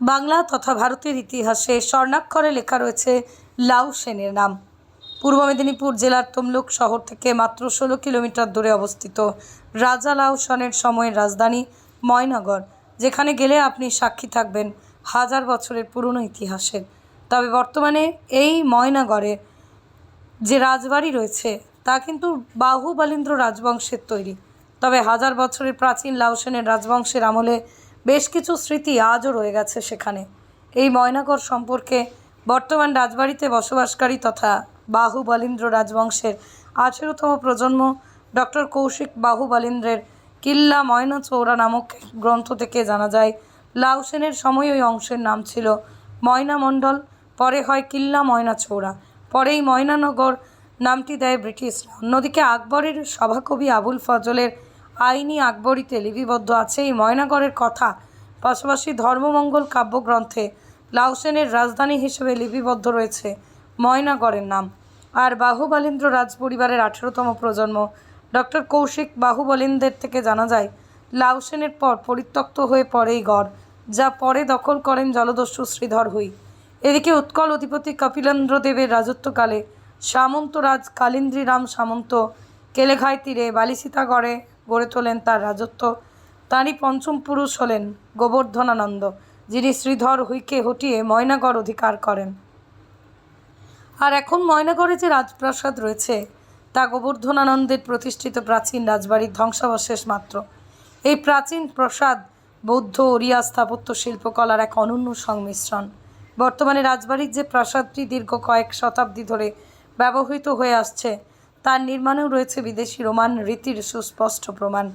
বাংলা তথা ভারতের ইতিহাসে স্বর্ণাক্ষরে লেখা রয়েছে লাউ সেনের নাম। পূর্ব মেদিনীপুর জেলার তমলুক শহর থেকে মাত্র ষোলো কিলোমিটার দূরে অবস্থিত রাজা লাউ সেনের সময়ের রাজধানী ময়নগর, যেখানে গেলে আপনি সাক্ষী থাকবেন হাজার বছরের পুরনো ইতিহাসের। তবে বর্তমানে এই ময়নাগড়ে যে রাজবাড়ি রয়েছে, তা কিন্তু বাহুবলীন্দ্র রাজবংশের তৈরি। তবে হাজার বছরের প্রাচীন লাউসেনের রাজবংশের আমলে বেশ কিছু স্মৃতি আজও রয়ে গেছে সেখানে। এই ময়নাগড় সম্পর্কে বর্তমান রাজবাড়িতে বসবাসকারী তথা বাহু বাহুবলীন্দ্র রাজবংশের আঠেরোতম প্রজন্ম ডক্টর কৌশিক বাহু বাহুবলীন্দ্রের কিল্লা ময়না চৌরা নামক গ্রন্থ থেকে জানা যায় লাউসেনের সময় ওই অংশের নাম ছিল ময়না মণ্ডল, পরে হয় কিল্লা ময়না চৌরা পরে এই ময়নানগর নামটি দেয় ব্রিটিশরা। অন্যদিকে আকবরের সভাকবি আবুল ফজলের আইনি আকবরীতে লিপিবদ্ধ আছে এই ময়নাগড়ের কথা। পাশাপাশি ধর্মমঙ্গল কাব্যগ্রন্থে লাউসেনের রাজধানী হিসেবে লিপিবদ্ধ রয়েছে ময়নাগড়ের নাম। আর বাহুবলীন্দ্র রাজপরিবারের আঠেরোতম প্রজন্ম ডক্টর কৌশিক বাহুবলীন্দ্রের থেকে জানা যায়, লাউসেনের পর পরিত্যক্ত হয়ে পড়ে এই গড়, যা পরে দখল করেন জলদস্যু শ্রীধর হুই। এদিকে উৎকল অধিপতি কপিলেন্দ্র দেবের রাজত্বকালে সামন্তরাজ কালিন্দ্রী রাম সামন্ত কেলেঘাই তীরে বালিসীতাগড়ে গড়ে তোলেন তার রাজত্ব। তাঁরই পঞ্চম পুরুষ হলেন গোবর্ধনানন্দ, যিনি শ্রীধর হুইকে হটিয়ে ময়নাগড় অধিকার করেন। আর এখন ময়নাগড়ে যে রাজপ্রাসাদ রয়েছে, তা গোবর্ধনানন্দের প্রতিষ্ঠিত প্রাচীন রাজবাড়ির ধ্বংসাবশেষ মাত্র। এই প্রাচীন প্রাসাদ বৌদ্ধ ওড়িয়া স্থাপত্য শিল্পকলার এক অনন্য সংমিশ্রণ। বর্তমানে রাজবাড়ির যে প্রাসাদটি দীর্ঘ কয়েক শতাব্দী ধরে ব্যবহৃত হয়ে আসছে তার নির্মাণেও রয়েছে বিদেশি রোমান রীতির সুস্পষ্ট প্রমাণ,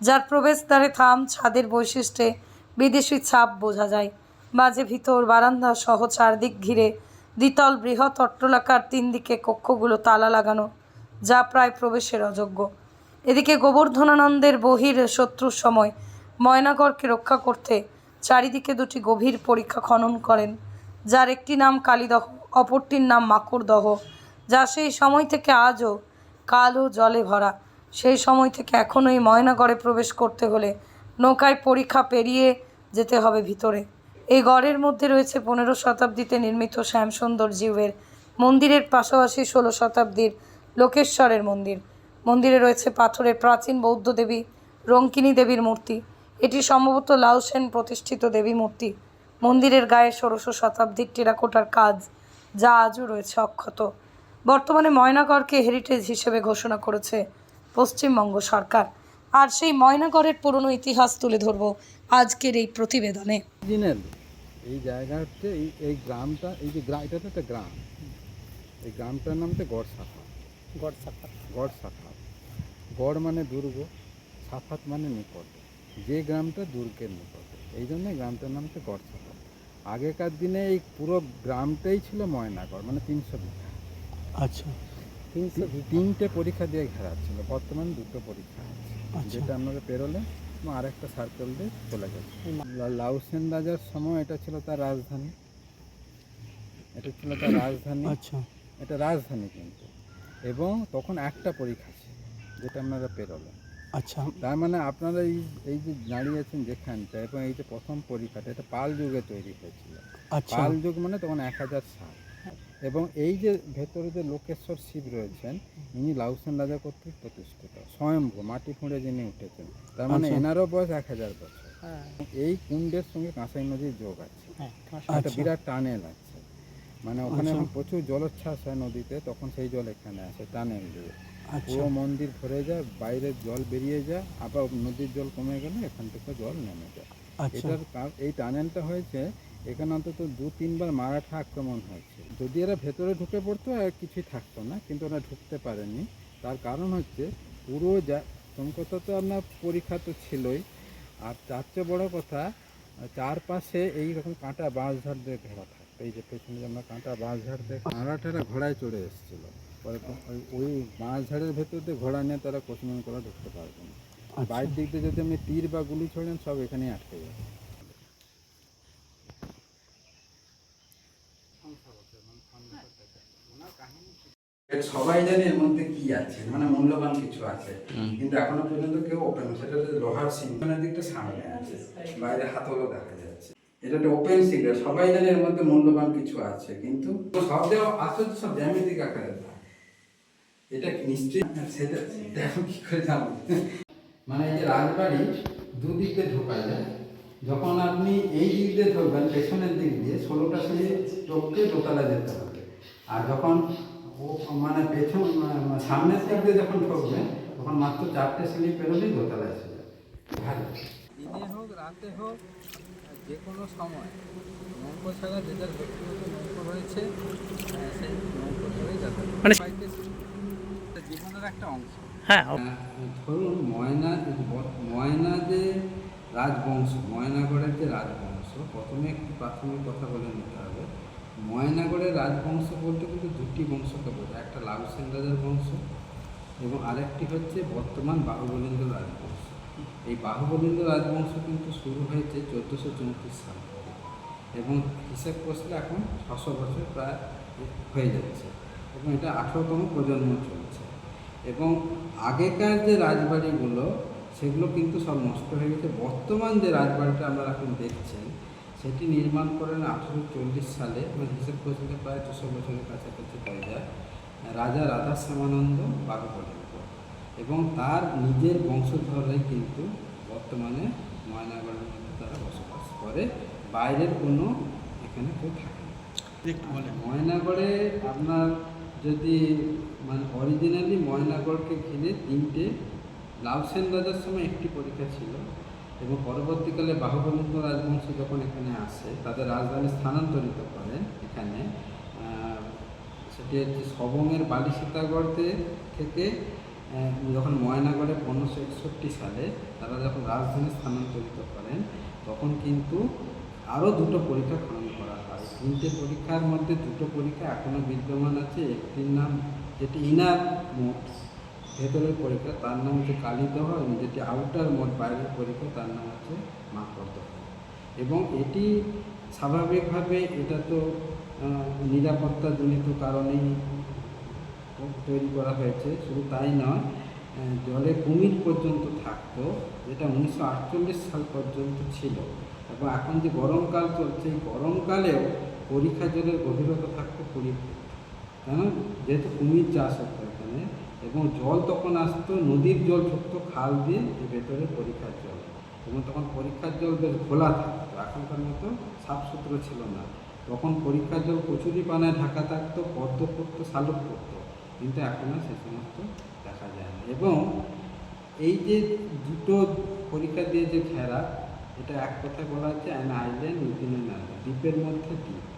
যার প্রবেশদ্বারে থাম ছাদের বৈশিষ্ট্যে বিদেশি ছাপ বোঝা যায়। মাঝে ভিতর বারান্দা সহ চারদিক ঘিরে দ্বিতল বৃহৎ অট্টলাকার তিন দিকে কক্ষগুলো তালা লাগানো, যা প্রায় প্রবেশের অযোগ্য। এদিকে গোবর্ধনানন্দের বহির শত্রুর সময় ময়নাগড়কে রক্ষা করতে চারিদিকে দুটি গভীর পরীক্ষা খনন করেন, যার একটি নাম কালীদহ, অপরটির নাম মাকুড়দহ, যা সেই সময় থেকে আজও কালো জলে ভরা। সেই সময় থেকে এখনও এই ময়নাগড়ে প্রবেশ করতে হলে নৌকায় পরীক্ষা পেরিয়ে যেতে হবে ভিতরে। এই গড়ের মধ্যে রয়েছে পনেরো শতাব্দীতে নির্মিত শ্যামসুন্দর জিউয়ের মন্দিরের পাশাপাশি ষোলো শতাব্দীর লোকেশ্বরের মন্দির। মন্দিরে রয়েছে পাথরের প্রাচীন বৌদ্ধ দেবী রঙ্কিনী দেবীর মূর্তি। এটি সম্ভবত লাউসেন প্রতিষ্ঠিত দেবী মূর্তি। মন্দিরের গায়ে ষোড়শ শতাব্দীর টেরাকোটার কাজ যা আজও রয়েছে অক্ষত। বর্তমানে ময়নাগড়কে হেরিটেজ হিসেবে ঘোষণা করেছে পশ্চিমবঙ্গ সরকার। আর সেই ময়নাগড়ের পুরনো ইতিহাস তুলে ধরব আজকের এই প্রতিবেদনে। এই জায়গা হচ্ছে এই এই গ্রামটা এই যে গ্রাম এটা তো একটা গ্রাম। এই গ্রামটার নাম হচ্ছে গড় সাফাত গড় সাফাত গড় সাফাত গড় মানে দুর্গ সাফাত মানে নিকট। যে গ্রামটা দুর্গের নিকট এই জন্য গ্রামটার নাম হচ্ছে গড় সাফাত আগেকার দিনে এই পুরো গ্রামটাই ছিল ময়নাগড় মানে তিনশো বিঘা। আচ্ছা। তিনটে পরীক্ষা দিয়ে ঘেরা ছিল। বর্তমান দুটো পরীক্ষা। আচ্ছা। যেটা আপনারা পেরোলে আরেকটা সার্কেল দিয়ে চলে গেছে। লাউসেন রাজার সময় এটা ছিল তার রাজধানী। এটা ছিল তার রাজধানী। আচ্ছা। এটা রাজধানী কিন্তু। এবং তখন একটা পরীক্ষা ছিল যেটা আপনারা পেরোলেন। আচ্ছা। তার মানে আপনারা এই এই যে দাঁড়িয়েছেন যেখানটা এবং এই যে প্রথম পরীক্ষাটা এটা পাল যুগে তৈরি হয়েছিল। আচ্ছা। পাল যুগ মানে তখন এক হাজার সাল। এবং এই যে ভেতরে যে লোকেশ্বর শিব রয়েছেন ইনি লাউসেন রাজা কর্তৃক প্রতিষ্ঠিত স্বয়ম্ভু মাটি খুঁড়ে যিনি উঠেছেন তার মানে আচ্ছা। এনারও বয়স এক হাজার বছর। হ্যাঁ। এই কুণ্ডের সঙ্গে কাঁসাই নদীর যোগ আছে। হ্যাঁ একটা আচ্ছা। বিরাট টানেল আছে মানে ওখানে আচ্ছা। এখন প্রচুর জলোচ্ছ্বাস হয় নদীতে তখন সেই জল এখানে আসে টানেল দিয়ে আচ্ছা। পুরো মন্দির ভরে যায় বাইরের জল বেরিয়ে যায় আবার নদীর জল কমে গেলে এখান থেকে জল নেমে যায়। আচ্ছা। এটার এই টানেলটা হয়েছে এখানে অন্তত দু তিনবার মারাঠা আক্রমণ হয়েছে। যদি এরা ভেতরে ঢুকে পড়তো আর কিছুই থাকতো না কিন্তু ওরা ঢুকতে পারেনি। তার কারণ হচ্ছে পুরো যা প্রথম কথা তো আপনার পরীক্ষা তো ছিলই আর তার চেয়ে বড় কথা চারপাশে এই রকম কাঁটা বাঁশঝাড় দিয়ে ঘেরা থাকতো। এই যে পেছনে যে আমরা কাঁটা বাঁশঝাড় দিয়ে মারাঠারা ঘোড়ায় চড়ে এসেছিল। পরে ওই- ওই বাঁশঝাড়ের ভেতর দিয়ে ঘোড়া নিয়ে তারা কোচিং করা ঢুকতে পারবে না। আচ্ছা। বাইরের দিক দিয়ে যদি আপনি তীর বা গুলি ছোড়েন সব এখানেই আটকে যাবে। সবাই জানে এর মধ্যে কি আছে মানে মূল্যবান কিছু আছে। কিন্তু এখনও পর্যন্ত কেউ ওপেন সেটা লোহার সিংহের দিকটা সামনে আছে বাইরে হাতলও দেখা যাচ্ছে। এটা একটা ওপেন সিক্রেট সবাই জানে এর মধ্যে মূল্যবান কিছু আছে কিন্তু সব দেওয়া আশ্চর্য সব জ্যামিতিক আকারে। এটা নিশ্চয়ই? সেটা আমি কি করে জানব। মানে এই যে রাজবাড়ি দুদিক দিয়ে ঢোকা যায় যখন আপনি এই দিক দিয়ে ঢোকবেন পেছনের দিক দিয়ে ষোলোটা সিঁড়ি টপকে দোতলা যেতে হবে। আর যখন মানে পেছন মানে সামনের দিক দিয়ে যখন ঢুকবেন তখন মাত্র চারটে সিঁড়ি পেরোলেই দোতলা যাবে। ভালো। দিনে হোক রাতে হোক যে কোনো সময় নৌকো ছাড়া যে যার ব্যক্তিগত নৌকো রয়েছে সেই নৌকো ধরেই যাতে মানে জীবনের একটা অংশ। হ্যাঁ ধরুন ময়না ময়না যে রাজবংশ ময়নাগড়ের যে রাজবংশ প্রথমে একটু প্রাথমিক কথা বলে নিতে হবে। ময়নাগড়ের রাজবংশ বলতে কিন্তু দুটি বংশকে বোঝায়, একটা লাউসেন রাজার বংশ এবং আরেকটি হচ্ছে বর্তমান বাহুবলিন্দ রাজবংশ। এই বাহুবলিন্দ রাজবংশ কিন্তু শুরু হয়েছে চোদ্দোশো চৌত্রিশ সাল এবং হিসেব কষলে এখন ছশো বছর প্রায় হয়ে যাচ্ছে এবং এটা আঠেরোতম প্রজন্ম চলছে। এবং আগেকার যে রাজবাড়িগুলো, সেগুলো কিন্তু সব নষ্ট হয়ে গেছে। বর্তমান যে রাজবাড়িটা আমরা এখন দেখছেন সেটি নির্মাণ করেন আঠেরো চল্লিশ সালে এবং হিসেব করলে প্রায় দুশো বছরের কাছাকাছি হয়ে যায় রাজা রাধা শ্যামানন্দ বাহুবলীন্দ্র এবং তার নিজের বংশধররাই কিন্তু বর্তমানে ময়নাগড়ের মধ্যে তারা বসবাস করে। বাইরের কোনো এখানে কেউ থাকে না। ময়নাগড়ে আপনার যদি মানে অরিজিনালি ময়নাগড়কে ঘিরে তিনটে লাউসেন রাজার সময় একটি পরীক্ষা ছিল। এবং পরবর্তীকালে বাহুবলীন্দ্র রাজবংশ যখন এখানে আসে, তাদের রাজধানী স্থানান্তরিত করেন এখানে সেটি হচ্ছে সবংয়ের বালি সীতাগড়তে থেকে যখন ময়নাগড়ে পনেরোশো একষট্টি সালে তারা যখন রাজধানী স্থানান্তরিত করেন, তখন কিন্তু আরও দুটো পরীক্ষা খনন করা হয়। তিনটে পরীক্ষার মধ্যে দুটো পরীক্ষা এখনও বিদ্যমান আছে। একটির নাম যেটি ইনার মোট ভেতরের পরীক্ষা, তার নাম হচ্ছে কালীদহ এবং যেটি আউটার মোট বাইরের পরীক্ষা, তার নাম হচ্ছে মাকড়দহ এবং এটি স্বাভাবিকভাবে এটা তো নিরাপত্তাজনিত কারণেই তৈরি করা হয়েছে, শুধু তাই নয় জলে কুমির পর্যন্ত থাকতো, যেটা উনিশশো আটচল্লিশ সাল পর্যন্ত ছিল। এবং এখন যে গরমকাল চলছে, এই গরমকালেও পরীক্ষা জলের গভীরতা থাকতো কুড়ি ফুট। কেন? যেহেতু কুমির চাষ হতো এখানে এবং জল তখন আসতো, নদীর জল ঢুকতো খাল দিয়ে ভেতরে পরীক্ষার জল। এবং তখন পরীক্ষার জল বেশ খোলা থাকতো এখনকার মতো সাফ সুতরো ছিল না। তখন পরীক্ষার জল কচুরি পানায় ঢাকা থাকতো, পদ্ম পড়তো, শালুক পড়তো, কিন্তু এখন আর সে সমস্ত দেখা যায় না। এবং এই যে দুটো পরীক্ষা দিয়ে যে ঘেরা, এটা এক কথায় বলা হচ্ছে অ্যান আইল্যান্ড উইদিন দ্বীপের মধ্যে দ্বীপ।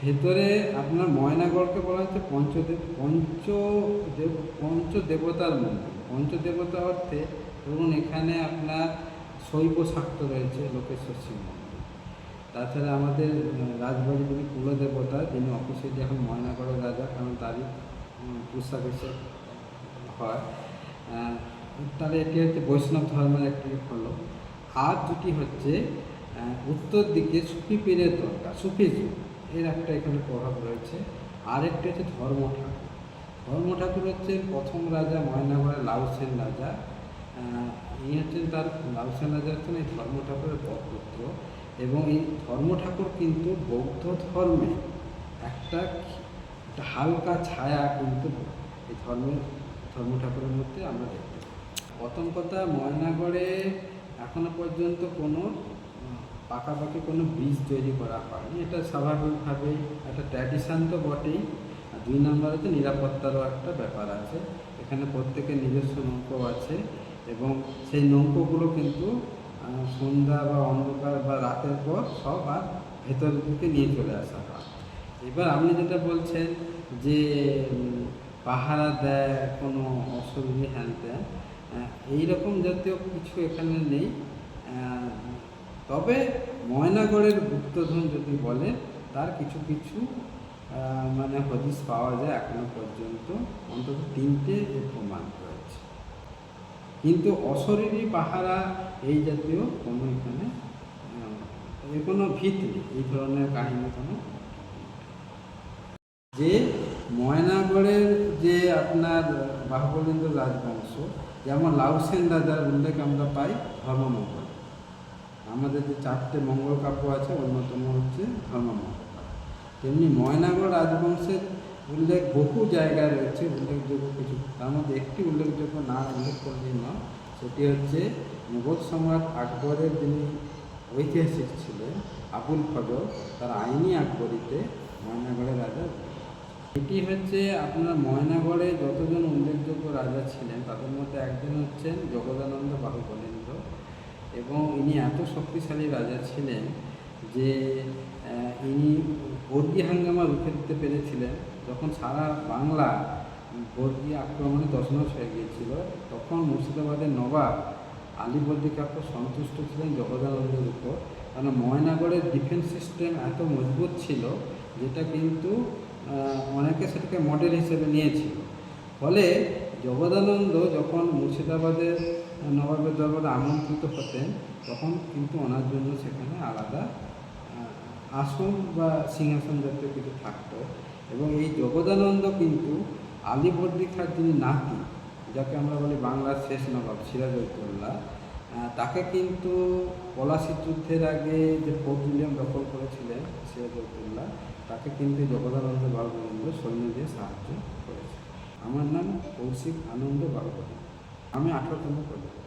ভেতরে আপনার ময়নাগড়কে বলা হচ্ছে পঞ্চদেব পঞ্চদেব পঞ্চদেবতার মন্দির। পঞ্চদেবতা অর্থে ধরুন এখানে আপনার শৈব শাক্ত রয়েছে লোকেশ্বর শিব মন্দির। তাছাড়া আমাদের রাজবাড়ির যিনি কুলদেবতা, যিনি অফিসিয়ালি এখন ময়নাগড়ের রাজা, কারণ তারই পুষ্পাভিষেক হয়। তাহলে এটি হচ্ছে বৈষ্ণব ধর্মের একটি হলো আর দুটি হচ্ছে উত্তর দিকে সুফি পীরের দরকার সুফিজম এর একটা এখানে প্রভাব রয়েছে। আর একটি হচ্ছে ধর্ম ঠাকুর। ধর্ম ঠাকুর হচ্ছে প্রথম রাজা ময়নাগড়ের লাউসেন রাজা। ইনি হচ্ছেন তার লাউসেন রাজা হচ্ছেন এই ধর্ম ঠাকুরের পুত্র এবং এই ধর্ম ঠাকুর কিন্তু বৌদ্ধ ধর্মে একটা হালকা ছায়া কিন্তু এই ধর্মের ধর্ম ঠাকুরের মধ্যে আমরা দেখতে পাই। প্রথম কথা, ময়নাগড়ে এখনও পর্যন্ত কোনো পাকাপাকি কোনো ব্রিজ তৈরি করা হয়নি। এটা স্বাভাবিকভাবেই একটা ট্র্যাডিশান তো বটেই। আর দুই নম্বর হচ্ছে নিরাপত্তারও একটা ব্যাপার আছে। এখানে প্রত্যেকের নিজস্ব নৌকো আছে এবং সেই নৌকোগুলো কিন্তু সন্ধ্যা বা অন্ধকার বা রাতের পর সব আর ভেতরের দিকে নিয়ে চলে আসা হয়। এবার আপনি যেটা বলছেন যে পাহারা দেয় কোনো অসুবিধে হ্যান আহ, এইরকম জাতীয় কিছু এখানে নেই। তবে ময়নাগড়ের গুপ্তধন যদি বলে, তার কিছু কিছু মানে হদিস পাওয়া যায় এখনও পর্যন্ত। অন্তত তিনটে প্রমাণ রয়েছে। কিন্তু অশরীরী পাহারা এই জাতীয় কোনো এখানে কোনো ভিত নেই। এই ধরনের কাহিনী কোনো যে ময়নাগড়ের যে আপনার বাহুবলীন্দ্র রাজবংশ, যেমন লাউসেন রাজার উল্লেখ আমরা পাই ধর্মমঙ্গল। আমাদের যে চারটে মঙ্গল কাব্য আছে, অন্যতম হচ্ছে ধর্মমঙ্গল তেমনি ময়নাগড় রাজবংশের উল্লেখ বহু জায়গায় রয়েছে, উল্লেখযোগ্য কিছু। তার মধ্যে একটি উল্লেখযোগ্য না উল্লেখ করলেই নয় সেটি হচ্ছে মুঘল সম্রাট আকবরের যিনি ঐতিহাসিক ছিলেন, আবুল ফজল, তার আইনি আকবরীতে ময়নাগড়ের রাজা এটি হচ্ছে আপনার ময়নাগড়ে যতজন উল্লেখযোগ্য রাজা ছিলেন, তাদের মধ্যে একজন হচ্ছেন জগদানন্দ বাহু বলেন্দ্র। এবং ইনি এত শক্তিশালী রাজা ছিলেন যে ইনি বর্গী হাঙ্গামা রুখে দিতে পেরেছিলেন। যখন সারা বাংলা বর্গী আক্রমণে দশনশ হয়ে গিয়েছিল, তখন মুর্শিদাবাদের নবাব আলীবর্দী কাপুর সন্তুষ্ট ছিলেন জগদানন্দের উপর। কারণ ময়নাগড়ের ডিফেন্স সিস্টেম এত মজবুত ছিল যেটা কিন্তু অনেকে সেটাকে মডেল হিসেবে নিয়েছিল। ফলে জগদানন্দ যখন মুর্শিদাবাদের নবাবের দরবারে আমন্ত্রিত হতেন তখন কিন্তু ওনার জন্য সেখানে আলাদা আসন বা সিংহাসন জাতীয় কিছু থাকত। এবং এই জগদানন্দ কিন্তু আলীবর্দী খাঁর যিনি নাতি যাকে আমরা বলি বাংলার শেষ নবাব সিরাজউদ্দৌলা আহ, তাকে কিন্তু পলাশির যুদ্ধের আগে যে ফোর্ট উইলিয়াম দখল করেছিলেন সিরাজউদ্দৌলা তাকে কিন্তু জগদানন্দ বাহুবলেন্দ্র সৈন্য দিয়ে সাহায্য আমার নাম কৌশিক আনন্দ বাহুবলী আমি আঠারোতম প্রজন্ম